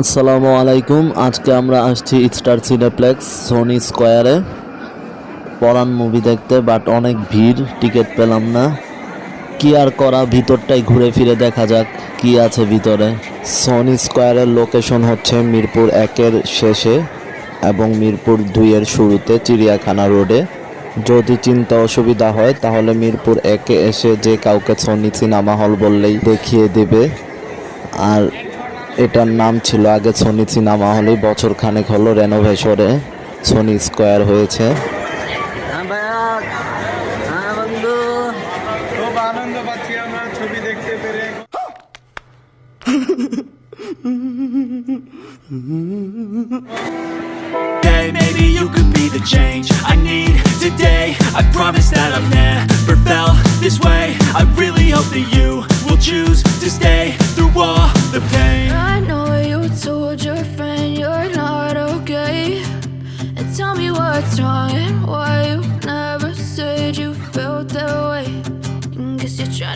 আসসালামু আলাইকুম। আজকে আমরা আসছি স্টার সিনেপ্লেক্স সোনি স্কোয়ারে পরান মুভি দেখতে বাট অনেক ভিড় টিকিট পেলাম না। কি আর করা, ভিতরটাই ঘুরে ফিরে দেখা যাক কি আছে ভিতরে। সোনি স্কোয়ারের লোকেশন হচ্ছে মিরপুর একের শেষে এবং মিরপুর দুইয়ের শুরুতে, চিড়িয়াখানা রোডে যদি চিন্তা অসুবিধা হয়, তাহলে মিরপুর একে এসে যে কাউকে সোনি সিনেমা হল বললেই দেখিয়ে দেবে। আর এটার নাম ছিল আগে সোনি সিনেমা হলে বছর খানেক হলো রেনোভেশনে সোনি স্কোয়ার হয়েছে হ্যাঁ ভাইয়া হ্যাঁ বন্ধু খুব আনন্দ পাচ্ছি আমরা ছবি দেখতে পেরে Hey, maybe you could be the change I need today I promise that I've never felt this way I really hope that you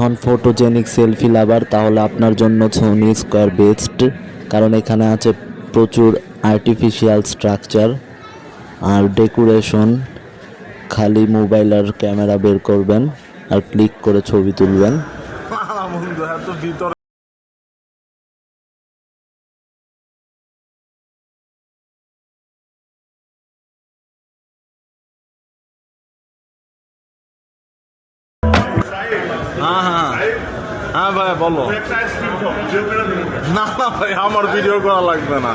হন ফটোজেনিক সেলফি লাভার তাহলে আপনার জন্য সোনি স্কোয়ার বেস্ট কারণ এখানে আছে প্রচুর আর্টিফিশিয়াল স্ট্রাকচার আর decoration খালি মোবাইল আর ক্যামেরা বের করবেন আর ক্লিক করে ছবি তুলবেন। হ্যাঁ হ্যাঁ। হ্যাঁ ভাই বলো। না না ভাই আমার ভিডিও করা লাগবে না।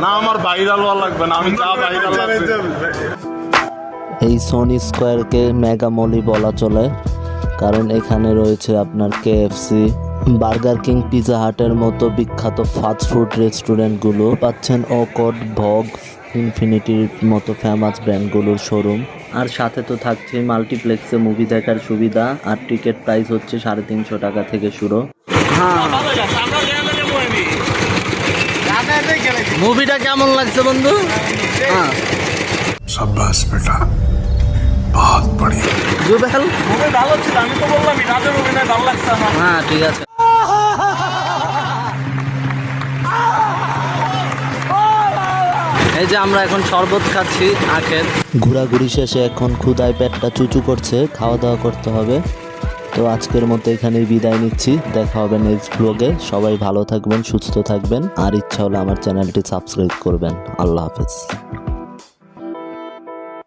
না আমার ভাইরাল হওয়া লাগবে না আমি যা ভাইরাল এই সনি স্কোয়ারকে মেগা মলি বলা চলে কারণ এখানে রয়েছে আপনার কেএফসি বার্গার কিং পিজা হাটের মতো বিখ্যাত ফাস্ট ফুড রেস্টুরেন্টগুলো পাচ্ছেন অকট ভগ ইনফিনিটির মতো ফেমাস ব্র্যান্ডগুলোর শোরুম আর সাথে তো থাকছে মাল্টিপ্লেক্সে মুভি দেখার সুবিধা আর টিকিট প্রাইস হচ্ছে সাড়ে তিনশো টাকা থেকে শুরু। মুভিটা কেমন লাগছে বন্ধু? হ্যাঁ, হ্যাঁ ঠিক আছে। এই যে আমরা এখন শরবত খাচ্ছি, আখের। ঘোরাঘুরি শেষে এখন ক্ষুদায় পেটটা চুচু করছে, খাওয়া দাওয়া করতে হবে। তো আজকের মতো এখানেই বিদায় নিচ্ছি। দেখা হবে নেক্সট ব্লগে সবাই ভালো থাকবেন, সুস্থ থাকবেন। আর ইচ্ছা হলে আমার চ্যানেলটি সাবস্ক্রাইব করবেন। আল্লাহ হাফেজ।